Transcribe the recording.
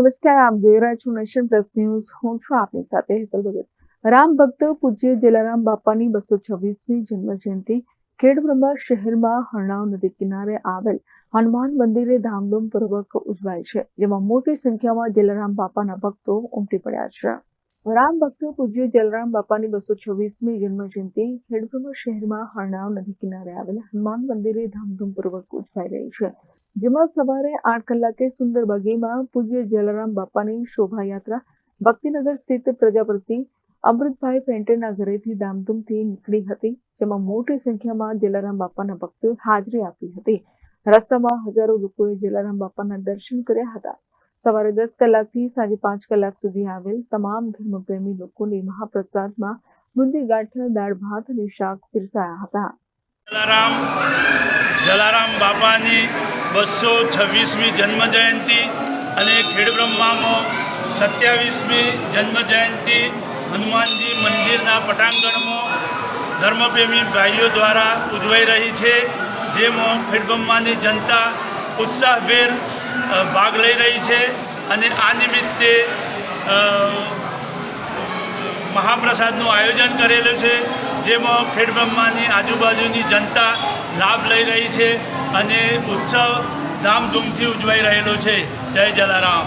નમસ્કાર, આપ જોઈ રહ્યા છો નેશન પ્લસ ન્યૂઝ. હું છું આપની સાથે હેતલ ભગત. રામ ભક્ત પૂજ્ય જલારામ બાપાની બસો છવ્વીસમી જન્મ જયંતિ ખેડબ્રહ્મા શહેરમાં હરણાવ નદી કિનારે આવેલ હનુમાન મંદિરે ધામધૂમ પૂર્વક ઉજવાય છે, જેમાં મોટી સંખ્યામાં જલારામ બાપાના ભક્તો ઉમટી પડ્યા છે. રામ ભક્ત પૂજ્ય જલરામ બાપાની બસો છવ્વીસમી જન્મજયંતિ ખેડબ્રહ્મા શહેરમાં હરણાવ નદી કિનારે આવેલા હનુમાન મંદિરે ધામધૂમપૂર્વક ઉજવાઈ રહી છે. જેમાં સવારે આઠ કલાકે સુંદર બગીમાં પૂજ્ય જલારામ બાપાની શોભાયાત્રા ભક્તિનગર સ્થિત પ્રજાપતિ અમૃતભાઈ પેન્ટેના ઘરેથી ધામધૂમથી નીકળી હતી, જેમાં મોટી સંખ્યામાં જલારામ બાપાના ભક્તોએ હાજરી આપી હતી. રસ્તામાં હજારો લોકોએ જલારામ બાપાના દર્શન કર્યા હતા. સવારે દસ કલાકથી સાંજે પાંચ કલાક સુધી આવેલ તમામ ધર્મપ્રેમી લોકોને મહાપ્રસાદમાં બુંદી ગાંઠિયા દાળ ભાત અને શાક પીરસાયા હતા. જલારામ જલારામ બાપાની બસો છવ્વીસમી જન્મ જયંતિ અને ખેડબ્રહ્મામાં સત્યાવીસમી જન્મ જયંતિ હનુમાનજી મંદિરના પટાંગણમાં ધર્મપ્રેમી ભાઈઓ દ્વારા ઉજવાઈ રહી છે. જેમાં ખેડબ્રહ્માની જનતા ઉત્સાહભેર ભાગ લઈ રહી છે અને આ નિમિત્તે મહાપ્રસાદનું આયોજન કરેલું છે, જેમાં ખેડબ્રહ્માની આજુબાજુની જનતા લાભ લઈ રહી છે અને ઉત્સવ ધામધૂમથી ઉજવાઈ રહેલો છે. જય Jalaram.